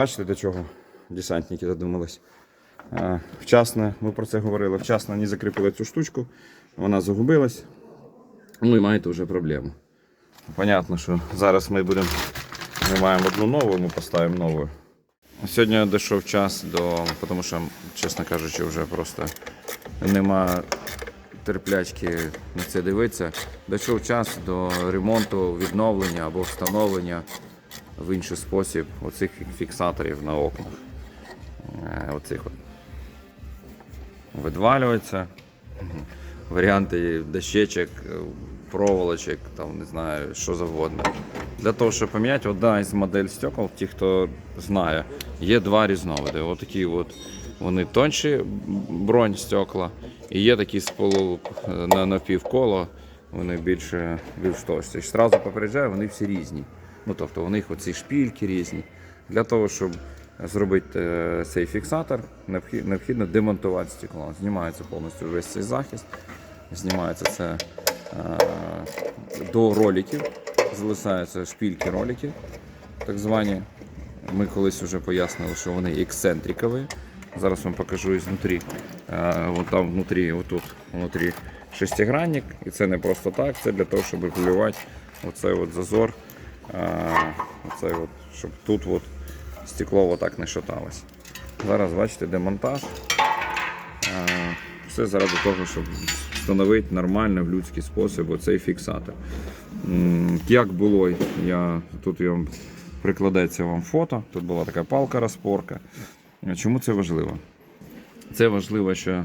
Бачите, до чого десантники додумались. Е, Вчасно, ми про це говорили, вчасно не закріпили цю штучку, вона загубилась. Ну і маєте вже проблему. Понятно, що зараз ми будемо. Ми маємо одну нову, ми поставимо нову. Сьогодні дійшов час до. Тому що, чесно кажучи, вже просто нема терплячки на це дивитися. Дійшов час до ремонту, відновлення або встановлення в інший спосіб оцих фіксаторів на окнах. Е, Оцих от. Видвалюється. Варіанти дощечок, е, проволочок, там не знаю, що завгодно. Для того, щоб поміняти, одна із модель стекол, ті, хто знає, є два різновиди. Отакі от вони тонші бронь стекла, і є такі з полу на напівколо, вони більше більш товсті. Зразу попереджаю, вони всі різні. Ну, тобто у них оці шпільки різні. Для того, щоб зробити е, цей фіксатор, необхідно демонтувати стекло. Знімається повністю весь цей захист, знімається це е, до роликів, залишаються шпільки роликів, так звані. Ми колись вже пояснили, що вони ексцентрикові. Зараз вам покажу ізнутрі. Е, Вон там внутрі, отут, внутрі шестигранник. І це не просто так, це для того, щоб регулювати оцей от зазор. Е, от, щоб тут от стекло отак не шаталось. Зараз бачите демонтаж. Все заради того, щоб встановити нормально в людський спосіб оцей фіксатор. Як було, я, тут я прикладеться вам фото. Тут була така палка розпорка. Чому це важливо? Це важливо, що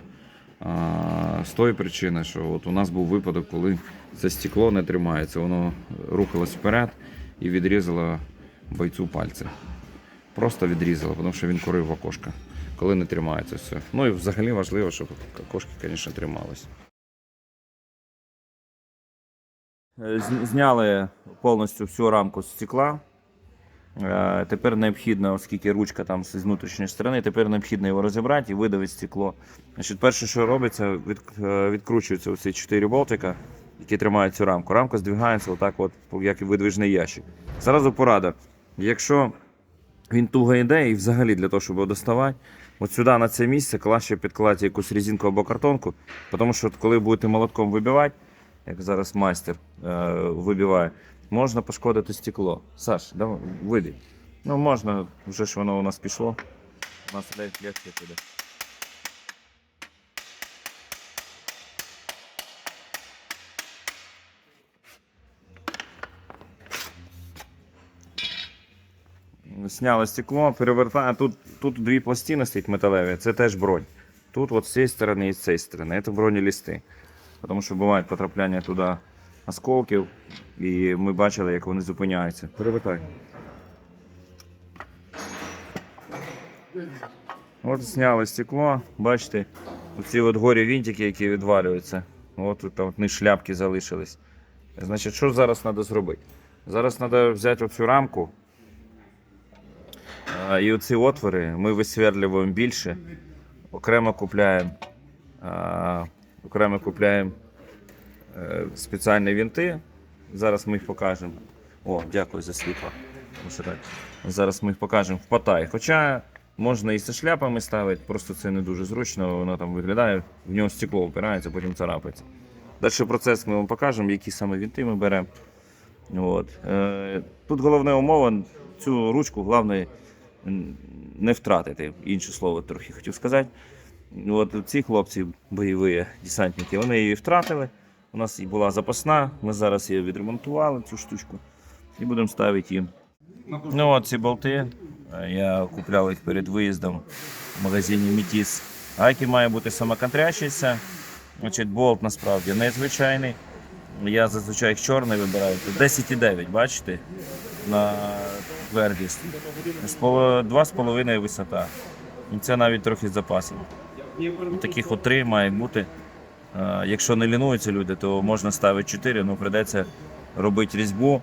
а, з тої причини, що от у нас був випадок, коли це стекло не тримається, воно рухалось вперед і відрізало бойцю пальці. Просто відрізало, тому що він курив в окошко, коли не тримається все. Ну і взагалі важливо, щоб окошки, звісно, трималися. Е, Зняли повністю всю рамку з стекла. Е, Тепер необхідно, оскільки ручка там з внутрішньої сторони, тепер необхідно його розібрати і видавити стекло. Значить, перше, що робиться, е, відкручуються оці чотири болтика, які тримають цю рамку. Рамка здвигається отак, от, як і видвижний ящик. Зразу порада. Якщо він туго йде, і взагалі для того, щоб його доставати, от сюди на це місце краще підкладати якусь резинку або картонку, тому що коли будете молотком вибивати, як зараз майстер е, вибиває, можна пошкодити стекло. Саш, давай, вийди. Ну можна, вже ж воно у нас пішло. У нас легко піде. Сняли стекло, перевертаємо. Тут, тут дві пластини стоять металеві, це теж бронь. Тут от з цієї сторони і з цієї сторони. Це бронелісти. Тому що бувають потрапляння туди осколків, і ми бачили, як вони зупиняються. Перевертай. От зняли стекло, бачите, оці от горі вінтики, які відвалюються. От тут от не шляпки залишились. Значить, що зараз треба зробити? Зараз треба взяти оцю рамку. І оці отвори ми висверлюємо більше, окремо купляємо, окремо купляємо е, спеціальні вінти. Зараз ми їх покажемо. О, дякую за світло. Зараз ми їх покажемо в Паттайі. Хоча можна і зі шляпами ставити, просто це не дуже зручно, воно там виглядає, в нього стекло опирається, потім царапається. Далі процес ми вам покажемо, які саме вінти ми беремо. От. Е, Тут головна умова цю ручку головне не втратити. Інше слово трохи хотів сказати. От ці хлопці, бойові десантники, вони її втратили. У нас і була запасна, ми зараз її відремонтували, цю штучку, і будемо ставити їм. Ну от ці болти. е, Я купляв їх перед виїздом в магазині Мітіс. Гайки має бути самоконтрящийся. Значить, болт насправді незвичайний. Я зазвичай їх чорний вибираю. 10,9, бачите? На твердість. Два з половиною висота. І це навіть трохи з запасом. Таких от три має бути. Якщо не лінуються люди, то можна ставити 4, але прийдеться робити різьбу